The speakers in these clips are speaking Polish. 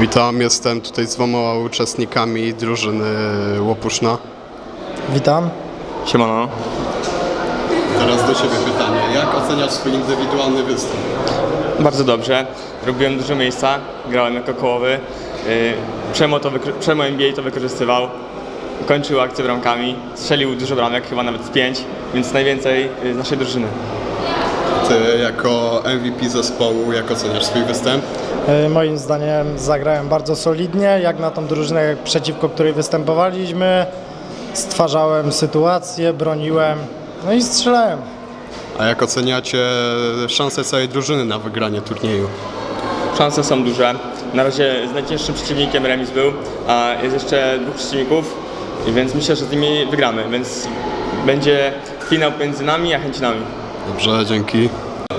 Witam, jestem tutaj z dwoma uczestnikami drużyny Łopuszna. Witam. Siemano. Teraz do Ciebie pytanie. Jak oceniasz swój indywidualny występ? Bardzo dobrze. Robiłem dużo miejsca, grałem jako kołowy. Yy, Przemo, to Przemo NBA to wykorzystywał. Kończył akcję bramkami, strzelił dużo bramek, chyba nawet z pięć, więc najwięcej yy, z naszej drużyny. Ty jako MVP zespołu, jak oceniasz swój występ? E, Moim zdaniem zagrałem bardzo solidnie, jak na tą drużynę, przeciwko której występowaliśmy. Stwarzałem sytuację, broniłem, no i strzelałem. A jak oceniacie szanse całej drużyny na wygranie turnieju? Szanse są duże. Na razie z najcięższym przeciwnikiem remis był, a jest jeszcze dwóch przeciwników, więc myślę, że z nimi wygramy, więc będzie finał między nami a chęcinami. Dobrze, dzięki.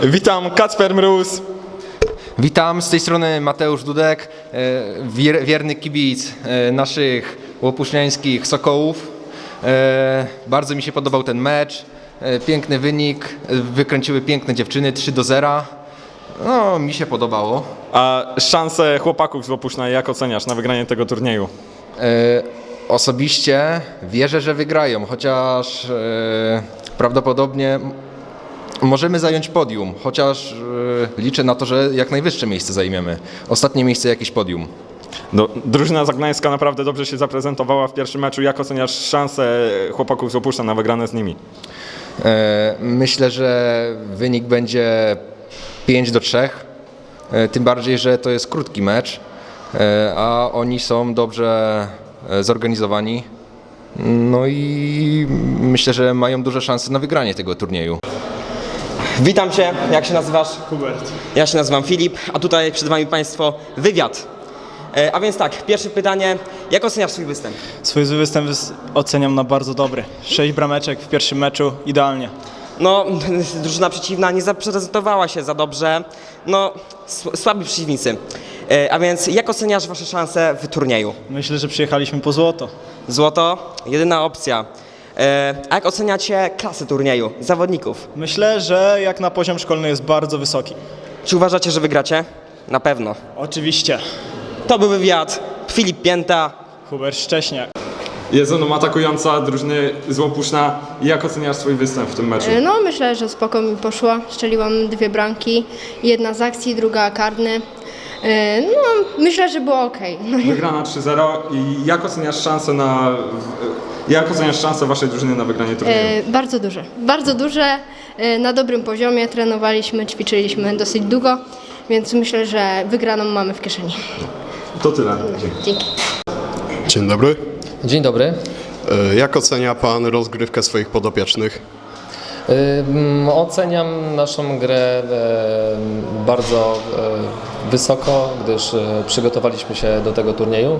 Witam, Kacper Mróz. Witam, z tej strony Mateusz Dudek, e, wier, wierny kibic e, naszych łopuśniańskich Sokołów. E, Bardzo mi się podobał ten mecz, piękny wynik, wykręciły piękne dziewczyny 3 do 0. No, mi się podobało. A szanse chłopaków z Łopuszna, jak oceniasz na wygranie tego turnieju? Osobiście wierzę, że wygrają, chociaż prawdopodobnie możemy zająć podium, chociaż e, liczę na to, że jak najwyższe miejsce zajmiemy. Ostatnie miejsce jakieś podium. Do, drużyna Zagnańska naprawdę dobrze się zaprezentowała w pierwszym meczu. Jak oceniasz szanse chłopaków z Łopuszna na wygrane z nimi? E, Myślę, że wynik będzie 5 do 3. E, Tym bardziej, że to jest krótki mecz, a oni są dobrze zorganizowani. No i myślę, że mają duże szanse na wygranie tego turnieju. Witam Cię, jak się nazywasz? Hubert. Ja się nazywam Filip, a tutaj przed Wami Państwo wywiad. E, a więc tak, pierwsze pytanie, jak oceniasz swój występ? Swój występ wys- oceniam na bardzo dobry. Sześć brameczek w pierwszym meczu, idealnie. No, drużyna przeciwna nie zaprezentowała się za dobrze, no, sł- słabi przeciwnicy. E, a więc jak oceniasz Wasze szanse w turnieju? Myślę, że przyjechaliśmy po złoto. Złoto, jedyna opcja. E, a jak oceniacie klasę turnieju, zawodników? Myślę, że jak na poziom szkolny jest bardzo wysoki. Czy uważacie, że wygracie? Na pewno. Oczywiście. To był wywiad. Filip Pięta, Hubert Szcześniak. Jest ona atakująca drużyny z Łopuszna. Jak oceniasz swój występ w tym meczu? No myślę, że spoko mi poszło. Strzeliłam dwie bramki. Jedna z akcji, druga karny. E, No myślę, że było ok. Wygrana 3-0 i jak oceniasz szanse na... Jak oceniasz szanse waszej drużyny na wygranie turnieju? e, bardzo duże. Bardzo duże. e, Na dobrym poziomie trenowaliśmy, ćwiczyliśmy dosyć długo. Więc myślę, że wygraną mamy w kieszeni. To tyle. Dzięki. Dzień dobry. Dzień dobry. Jak ocenia Pan rozgrywkę swoich podopiecznych? Oceniam naszą grę bardzo wysoko, gdyż e, przygotowaliśmy się do tego turnieju.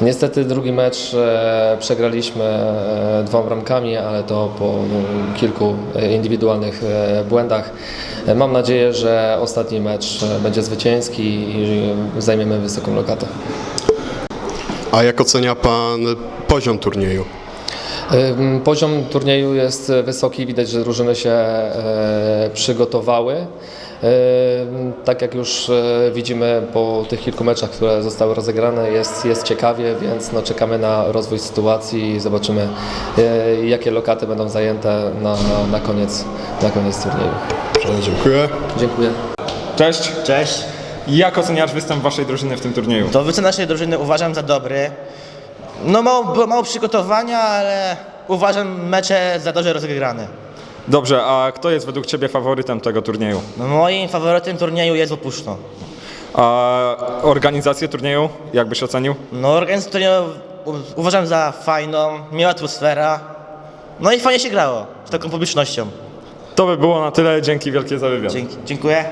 Niestety drugi mecz e, przegraliśmy e, dwoma bramkami, ale to po kilku indywidualnych błędach. Mam nadzieję, że ostatni mecz będzie zwycięski i zajmiemy wysoką lokatę. A jak ocenia Pan poziom turnieju? Poziom turnieju jest wysoki, widać, że drużyny się e, przygotowały. Tak jak już e, widzimy po tych kilku meczach, które zostały rozegrane, jest, jest ciekawie, więc no, czekamy na rozwój sytuacji i zobaczymy, e, jakie lokaty będą zajęte na, na, koniec, na koniec turnieju. Dziękuję. Dziękuję. Cześć. Cześć. Jak oceniasz występ waszej drużyny w tym turnieju? To występ naszej drużyny uważam za dobry. No mało, było mało przygotowania, ale uważam mecze za dobrze rozegrane. Dobrze, a kto jest według ciebie faworytem tego turnieju? No, moim faworytem turnieju jest Opuszno. A organizację turnieju jak byś ocenił? No organizację turnieju u- uważam za fajną, miła atmosfera. No i fajnie się grało z taką publicznością. To by było na tyle. Dzięki wielkie za wywiad. Dzięki, dziękuję.